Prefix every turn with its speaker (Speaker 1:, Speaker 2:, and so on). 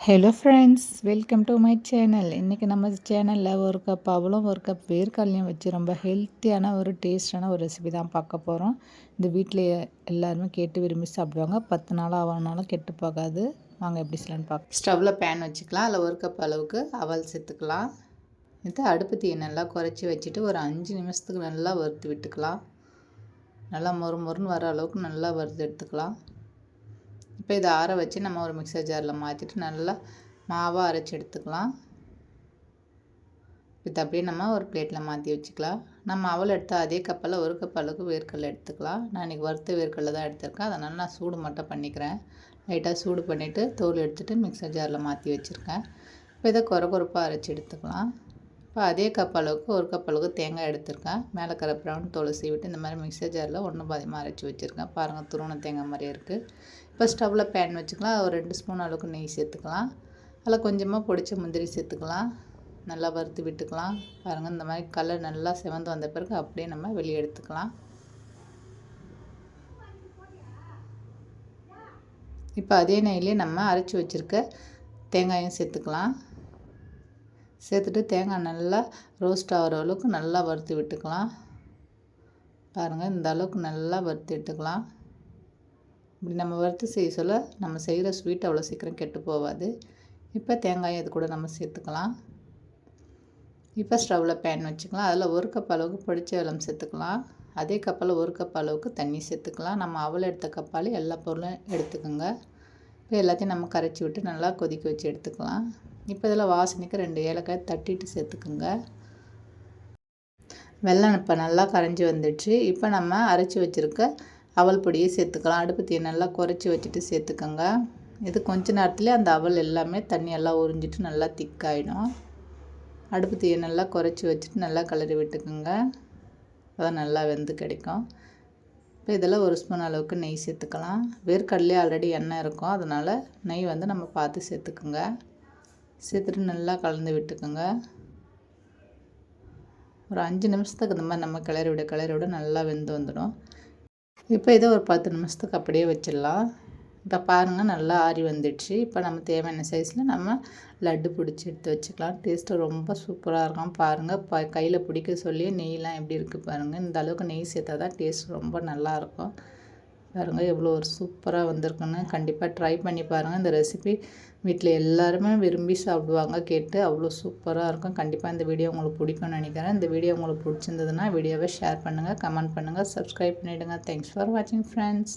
Speaker 1: Hello friends welcome to my channel இன்றைக்கி நம்ம சேனலில் ஒரு கப் அவளும் ஒரு கப் வேர்க்கடலையும் வச்சு ரொம்ப ஹெல்த்தியான ஒரு டேஸ்டான ஒரு ரெசிபி தான் பார்க்க போகிறோம் இந்த வீட்டில் எல்லாருமே கேட்டு விரும்பி சாப்பிடுவாங்க. பத்து நாளாக ஆகணுனாலும் கெட்டு போகாது. வாங்க எப்படி சொல்லலான்னு பார்க்க ஸ்டவ்வில் பேன் வச்சுக்கலாம். அதில் ஒரு கப் அளவுக்கு அவல் சேர்த்துக்கலாம். இது அடுப்பு தீயை நல்லா குறைச்சி வச்சுட்டு ஒரு அஞ்சு நிமிஷத்துக்கு நல்லா வறுத்து விட்டுக்கலாம். நல்லா மொறு மொறுன்னு வர அளவுக்கு நல்லா வறுத்து எடுத்துக்கலாம். இப்போ இதை ஆற வச்சு நம்ம ஒரு மிக்சர் ஜாரில் மாற்றிட்டு நல்லா மாவாக அரைச்சி எடுத்துக்கலாம். இது அப்படியே நம்ம ஒரு பிளேட்டில் மாற்றி வச்சுக்கலாம். நம்ம அவள் எடுத்த அதே கப்பில் ஒரு கப் அளவுக்கு வேர்க்கடலை எடுத்துக்கலாம். நான் இன்றைக்கி வறுத்த வேர்க்கடலை தான் எடுத்திருக்கேன். அதனால் நான் சூடு மட்டும் பண்ணிக்கிறேன். லைட்டாக சூடு பண்ணிவிட்டு தோல் எடுத்துகிட்டு மிக்சர் ஜாரில் மாற்றி வச்சுருக்கேன். இப்போ இதை குறை குறைப்பாக அரைச்சி எடுத்துக்கலாம். இப்போ அதே கப் அளவுக்கு ஒரு கப் அளவுக்கு தேங்காய் எடுத்திருக்கேன். மேலே கரை ப்ரௌன் தோலை சீவிட்டு இந்த மாதிரி மிக்சர் ஜாரில் ஒன்று பாதியமாக அரைச்சி வச்சுருக்கேன். பாருங்கள் துருவன தேங்காய் மாதிரியே இருக்குது இப்போ ஸ்டவ்வில் பேன் வச்சுக்கலாம். ஒரு ரெண்டு ஸ்பூன் அளவுக்கு நெய் சேர்த்துக்கலாம். அதில் கொஞ்சமாக பொடிச்ச முந்திரி சேர்த்துக்கலாம். நல்லா வறுத்து விட்டுக்கலாம். பாருங்கள் இந்த மாதிரி கலர் நல்லா செவந்து வந்த பிறகு அப்படியே நம்ம வெளியே எடுத்துக்கலாம். இப்போ அதே நெய்லேயே நம்ம அரைச்சி வச்சுருக்க தேங்காயும் சேர்த்துக்கலாம். சேர்த்துட்டு தேங்காய் நல்லா ரோஸ்ட் ஆகிற அளவுக்கு நல்லா வறுத்து விட்டுக்கலாம். பாருங்கள் இந்த அளவுக்கு நல்லா வறுத்து விட்டுக்கலாம். இப்படி நம்ம வறுத்து செய்ய சொல்ல நம்ம செய்கிற ஸ்வீட் அவ்வளோ சீக்கிரம் கெட்டு போகாது. இப்போ தேங்காயை இது கூட நம்ம சேர்த்துக்கலாம். இப்போ ஸ்டவ்வில் பேன் வச்சுக்கலாம். அதில் ஒரு கப் அளவுக்கு பொடிச்ச வெள்ளம் சேர்த்துக்கலாம். அதே கப்பில் ஒரு கப் அளவுக்கு தண்ணி சேர்த்துக்கலாம். நம்ம அவள் எடுத்த கப்பால் எல்லா பொருளும் எடுத்துக்கோங்க. இப்போ எல்லாத்தையும் நம்ம கரைச்சி விட்டு நல்லா கொதிக்க வச்சு எடுத்துக்கலாம். இப்போ இதில் வாசனைக்கு ரெண்டு ஏலக்காய் தட்டிட்டு சேர்த்துக்குங்க. வெள்ளம் இப்போ நல்லா கரைஞ்சி வந்துடுச்சு. இப்போ நம்ம அரைச்சி வச்சுருக்க அவல் பொடியை சேர்த்துக்கலாம். அடுப்பு நல்லா குறைச்சி வச்சுட்டு சேர்த்துக்கோங்க. இது கொஞ்ச நேரத்துலேயே அந்த அவல் எல்லாமே தண்ணி எல்லாம் உறிஞ்சிட்டு நல்லா திக்காயிடும். அடுப்பு தீயை நல்லா குறைச்சி வச்சுட்டு நல்லா கலரி விட்டுக்குங்க. அதான் நல்லா வெந்து கிடைக்கும். இப்போ இதில் ஒரு ஸ்பூன் அளவுக்கு நெய் சேர்த்துக்கலாம். வேர்க்கடலே ஆல்ரெடி எண்ணெய் இருக்கும். அதனால் நெய் வந்து நம்ம பார்த்து சேர்த்துக்குங்க. சேர்த்துட்டு நல்லா கலந்து விட்டுக்குங்க. ஒரு அஞ்சு நிமிஷத்துக்கு இந்த மாதிரி நம்ம கிளறி விட கிளறி விட நல்லா வெந்து வந்துடும். இப்போ இதை ஒரு பத்து நிமிஷத்துக்கு அப்படியே வச்சிடலாம். இப்போ பாருங்கள் நல்லா ஆறி வந்துடுச்சு. இப்போ நம்ம தேவையான சைஸில் நம்ம லட்டு பிடிச்சி எடுத்து வச்சுக்கலாம். டேஸ்ட்டு ரொம்ப சூப்பராக இருக்கும். பாருங்கள் ப கையில் பிடிக்க சொல்லி நெய்லாம் எப்படி இருக்குது பாருங்கள் இந்த அளவுக்கு நெய் சேர்த்தா தான் டேஸ்ட் ரொம்ப நல்லாயிருக்கும் பாருங்கள் எவ்வளோ ஒரு சூப்பராக வந்திருக்குன்னு. கண்டிப்பாக ட்ரை பண்ணி பாருங்கள் இந்த ரெசிபி வீட்டில் எல்லாருமே விரும்பி சாப்பிடுவாங்க கேட்டு அவ்வளோ சூப்பராக இருக்கும். கண்டிப்பாக இந்த வீடியோ உங்களுக்கு பிடிக்கும்னு நினைக்கிறேன். இந்த வீடியோ உங்களுக்கு பிடிச்சிருந்ததுன்னா வீடியோவை ஷேர் பண்ணுங்கள் கமெண்ட் பண்ணுங்கள் சப்ஸ்கிரைப் பண்ணிவிடுங்க தேங்க்ஸ் ஃபார் வாட்சிங் ஃப்ரெண்ட்ஸ்